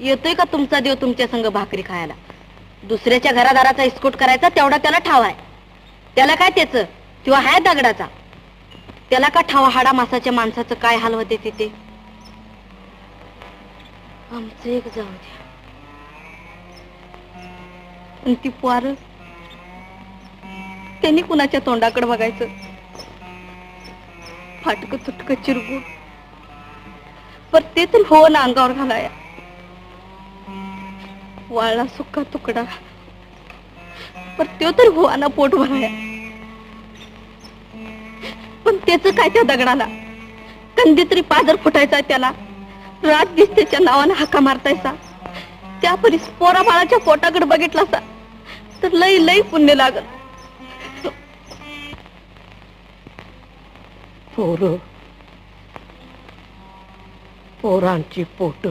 येतोय का तुमचा देव तुमच्या संग भाकरी खायला? दुसऱ्याच्या घरादाराचा इस्कोट करायचा तेवढा त्याला ठाव आहे. त्याला काय त्याच? किंवा हाय दगडाचा? त्याला का ठावा हाडा मासाच्या माणसाचं काय हाल होते तिथे? आमचं एक जाऊ द्या. आणि ती पोर? त्यांनी कुणाच्या तोंडाकडे बघायचं? फाटक तुटक चिरगुट पर ते तर हो ना अंगावर घालाया. वाळला सुका तुकडा. पण तो तर भुवाना पोट भराया पण त्याच काय त्या दगडाला? कंदी तरी पादर फुटायचा त्याला. रात दिसतेच्या नावानं हाका मारतायचा त्या परीस पोरा बाळाच्या पोटाकडे बघितला असा तर लई लई पुण्य लागल. पोर. पोरांची पोट.